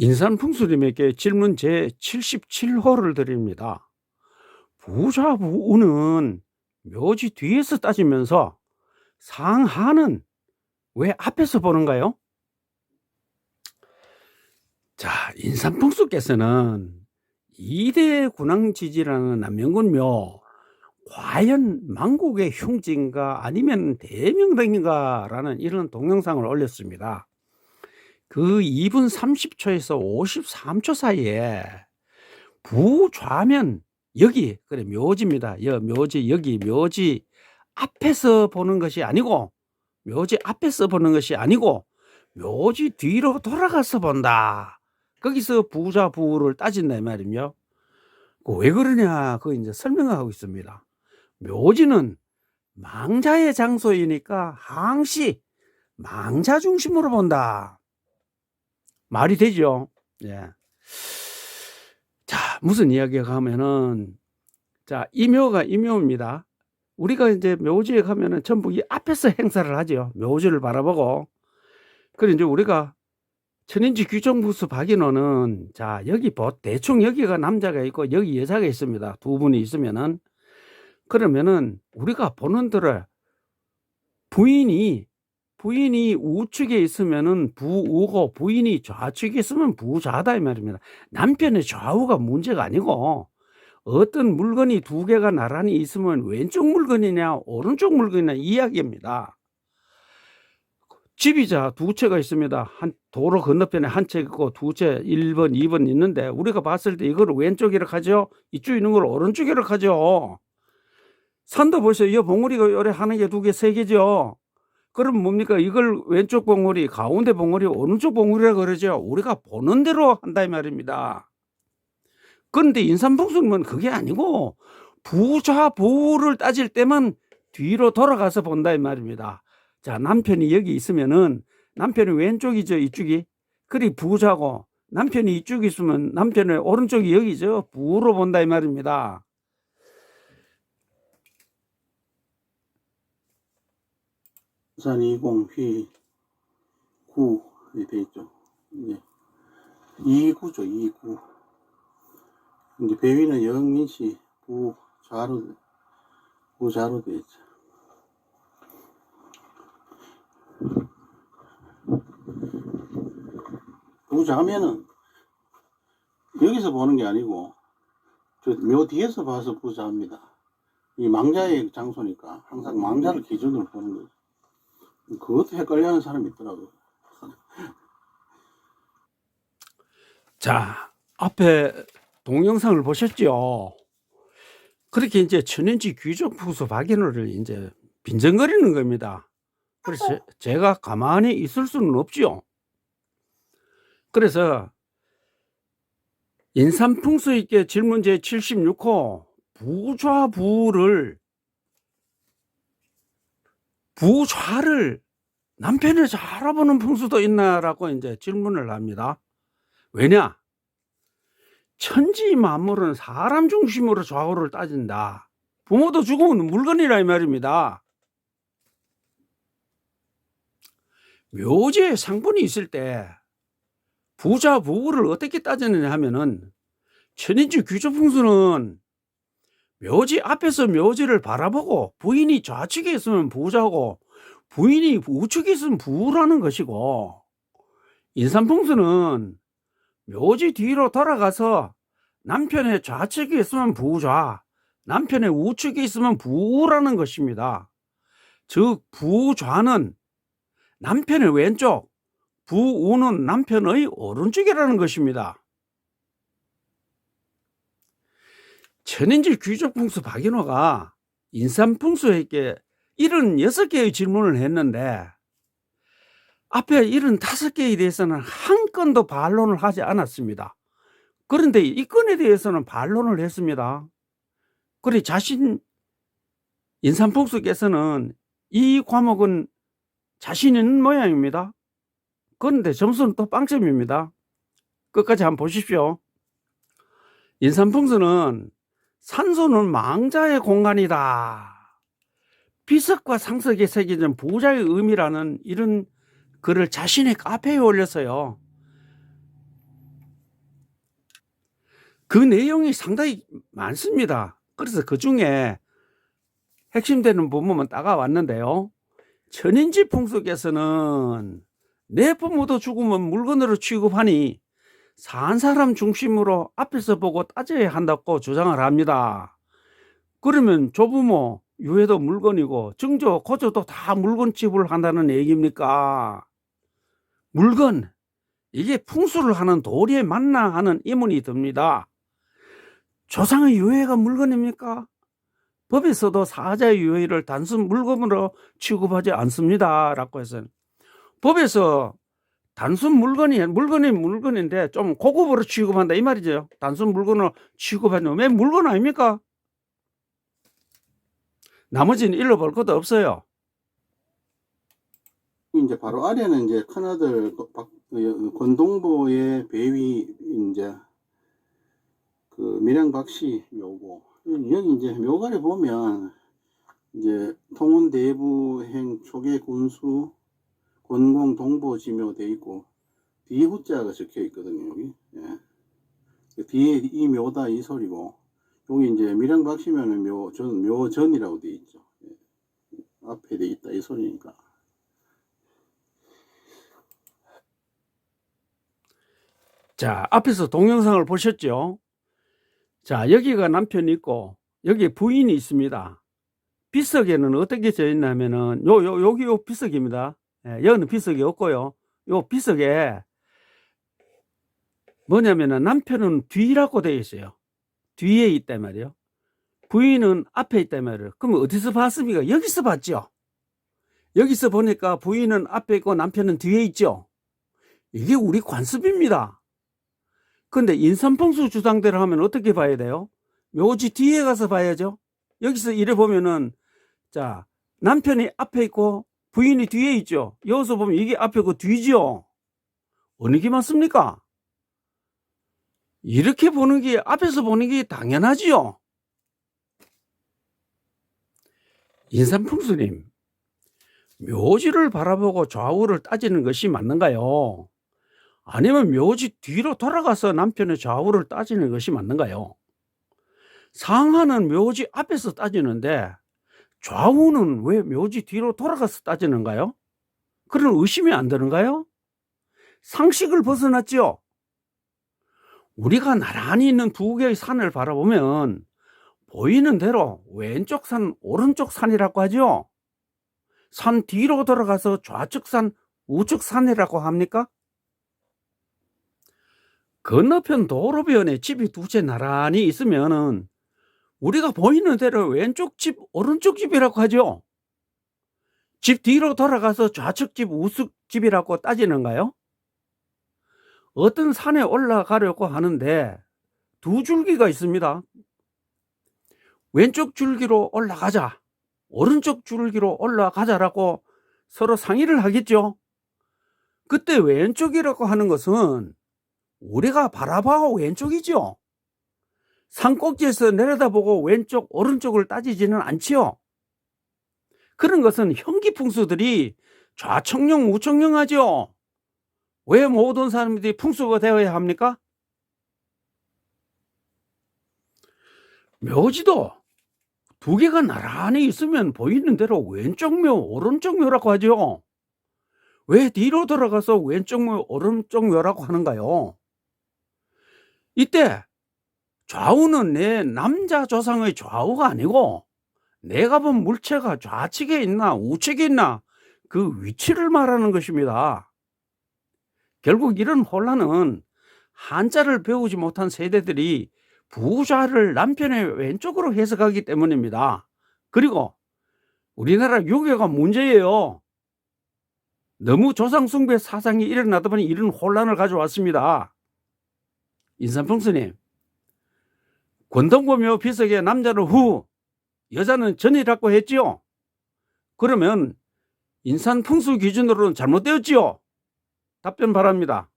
인산풍수님에게 질문 제 77호를 드립니다. 부자부우는 묘지 뒤에서 따지면서 상하는 왜 앞에서 보는가요? 자, 인산풍수께서는 이대 군왕지지라는 남명군묘 과연 만국의 흉지인가 아니면 대명당인가라는 이런 동영상을 올렸습니다. 그 2분 30초에서 53초 사이에 부좌면 여기 그래 묘지입니다. 여 묘지 여기 묘지 앞에서 보는 것이 아니고 묘지 앞에서 보는 것이 아니고 묘지 뒤로 돌아가서 본다. 거기서 부자 부를 따진다 이 말이며 왜 그러냐 그 이제 설명하고 있습니다. 묘지는 망자의 장소이니까 항시 망자 중심으로 본다. 말이 되죠. 예. 자, 무슨 이야기가 가면은, 자, 이묘가 이묘입니다. 우리가 이제 묘지에 가면은 전부 이 앞에서 행사를 하죠. 묘지를 바라보고. 그래, 이제 우리가 천인지 규정부수 박인호는, 자, 여기 보, 대충 여기가 남자가 있고 여기 여자가 있습니다. 두 분이 있으면은. 그러면은 우리가 보는 들을 부인이 부인이 우측에 있으면은 부우고 부인이 좌측에 있으면 부좌다 이 말입니다. 남편의 좌우가 문제가 아니고 어떤 물건이 두 개가 나란히 있으면 왼쪽 물건이냐 오른쪽 물건이냐 이야기입니다. 집이 자 두 채가 있습니다. 한 도로 건너편에 한 채 있고 두 채 1번, 2번 있는데 우리가 봤을 때 이거를 왼쪽이라 하죠. 이쪽 있는 걸 오른쪽이라 하죠. 산도 보세요. 이 봉우리가 요래 하는 게 두 개, 세 개죠. 그럼 뭡니까? 이걸 왼쪽 봉우리, 가운데 봉우리, 오른쪽 봉우리라 그러죠. 우리가 보는 대로 한다 이 말입니다. 그런데 인삼봉수는 그게 아니고 부좌 보를 따질 때만 뒤로 돌아가서 본다 이 말입니다. 자, 남편이 여기 있으면은 남편이 왼쪽이죠, 이쪽이. 그리 부자고 남편이 이쪽에 있으면 남편의 오른쪽이 여기죠. 부로 본다 이 말입니다. 부산 20휘 9이 돼 있죠. 이제 2구죠, 2구. 이제 배위는 영민시 부좌로 부좌로 돼 있죠. 부자면은 여기서 보는 게 아니고 저묘 뒤에서 봐서 부자합니다. 이 망자의 장소니까 항상 망자를 기준으로 보는 거죠. 그것도 헷갈려하는 사람이 있더라고요. 자, 앞에 동영상을 보셨죠? 그렇게 이제 천연지 귀족 부수 박인호를 이제 빈정거리는 겁니다. 그래서 제- 제가 가만히 있을 수는 없죠. 그래서 인삼풍수 있게 질문 제 76호 부좌부를 부좌를 남편을 잘 알아보는 풍수도 있나라고 이제 질문을 합니다. 왜냐? 천지 만물은 사람 중심으로 좌우를 따진다. 부모도 죽으면 물건이라 이 말입니다. 묘지에 상분이 있을 때 부자 부부를 어떻게 따지느냐 하면은 천인지 귀조풍수는 묘지 앞에서 묘지를 바라보고 부인이 좌측에 있으면 부자고 부인이 우측에 있으면 부라는 것이고 인삼풍수는 묘지 뒤로 돌아가서 남편의 좌측에 있으면 부좌, 남편의 우측에 있으면 부라는 것입니다. 즉 부좌는 남편의 왼쪽, 부우는 남편의 오른쪽이라는 것입니다. 천인질 귀족 풍수 박인호가 인삼풍수에게 76개의 질문을 했는데 앞에 75개에 대해서는 한 건도 반론을 하지 않았습니다. 그런데 이 건에 대해서는 반론을 했습니다. 그래 자신 인삼풍수께서는 이 과목은 자신 있는 모양입니다. 그런데 점수는 또 빵점입니다. 끝까지 한번 보십시오. 인삼풍수는 산소는 망자의 공간이다. 비석과 상석에 새겨진 부자의 의미라는 이런 글을 자신의 카페에 올렸어요. 그 내용이 상당히 많습니다. 그래서 그 중에 핵심되는 부분만 따가왔는데요. 천인지 풍속에서는 내 부모도 죽으면 물건으로 취급하니 산 사람 중심으로 앞에서 보고 따져야 한다고 주장을 합니다. 그러면 조부모, 유해도 물건이고 증조, 고조도 다 물건 취급을 한다는 얘기입니까? 물건, 이게 풍수를 하는 도리에 맞나 하는 의문이 듭니다. 조상의 유해가 물건입니까? 법에서도 사자의 유해를 단순 물건으로 취급하지 않습니다. 라고 해서 법에서 단순 물건이 물건이 물건인데 좀 고급으로 취급한다 이 말이죠. 단순 물건으로 취급하는 왜 물건 아닙니까? 나머지는 잃어볼 것도 없어요. 이제 바로 아래는 이제 큰아들 그 박- 그 권동보의 배위 이제 그 밀양 박씨 묘고 여기 이제 묘가를 보면 이제 통운 대부행 초계 군수 권공 동보지묘 돼 있고 뒤에 후자가 적혀 있거든요 여기 예. 그 뒤에 이 묘다 이 소리고 여기 이제 밀양박씨면은 묘전 묘전이라고 돼 있죠 예. 앞에 돼 있다 이 소리니까 자, 앞에서 동영상을 보셨죠? 자, 여기가 남편이 있고, 여기 부인이 있습니다. 비석에는 어떻게 져 있냐면은, 요, 요, 여기 요 비석입니다. 예, 여기는 비석이 없고요. 요 비석에 뭐냐면은 남편은 뒤라고 되어 있어요. 뒤에 있단 말이에요. 부인은 앞에 있단 말이에요. 그럼 어디서 봤습니까? 여기서 봤죠? 여기서 보니까 부인은 앞에 있고 남편은 뒤에 있죠? 이게 우리 관습입니다. 근데 인삼풍수 주장대로 하면 어떻게 봐야 돼요? 묘지 뒤에 가서 봐야죠. 여기서 이래 보면은 자 남편이 앞에 있고 부인이 뒤에 있죠. 여기서 보면 이게 앞에고 뒤죠. 어느 게 맞습니까? 이렇게 보는 게 앞에서 보는 게 당연하지요. 인삼풍수님, 묘지를 바라보고 좌우를 따지는 것이 맞는가요? 아니면 묘지 뒤로 돌아가서 남편의 좌우를 따지는 것이 맞는가요? 상하는 묘지 앞에서 따지는데 좌우는 왜 묘지 뒤로 돌아가서 따지는가요? 그런 의심이 안 드는가요? 상식을 벗어났죠? 우리가 나란히 있는 두 개의 산을 바라보면 보이는 대로 왼쪽 산, 오른쪽 산이라고 하죠? 산 뒤로 돌아가서 좌측 산, 우측 산이라고 합니까? 건너편 도로변에 집이 두 채 나란히 있으면은 우리가 보이는 대로 왼쪽 집, 오른쪽 집이라고 하죠. 집 뒤로 돌아가서 좌측 집, 우측 집이라고 따지는가요? 어떤 산에 올라가려고 하는데 두 줄기가 있습니다. 왼쪽 줄기로 올라가자, 오른쪽 줄기로 올라가자라고 서로 상의를 하겠죠. 그때 왼쪽이라고 하는 것은 우리가 바라봐 왼쪽이죠. 산꼭지에서 내려다보고 왼쪽, 오른쪽을 따지지는 않지요. 그런 것은 형기풍수들이 좌청령, 우청령하죠. 왜 모든 사람들이 풍수가 되어야 합니까? 묘지도 두 개가 나란히 있으면 보이는 대로 왼쪽 묘, 오른쪽 묘라고 하죠. 왜 뒤로 돌아가서 왼쪽 묘, 오른쪽 묘라고 하는가요? 이때 좌우는 내 남자 조상의 좌우가 아니고 내가 본 물체가 좌측에 있나 우측에 있나 그 위치를 말하는 것입니다. 결국 이런 혼란은 한자를 배우지 못한 세대들이 부자를 남편의 왼쪽으로 해석하기 때문입니다. 그리고 우리나라 유교가 문제예요. 너무 조상숭배 사상이 일어나다 보니 이런 혼란을 가져왔습니다. 인삼풍수님, 권동보묘 비석에 남자는 후, 여자는 전이라고 했지요? 그러면 인산 풍수 기준으로는 잘못되었지요? 답변 바랍니다.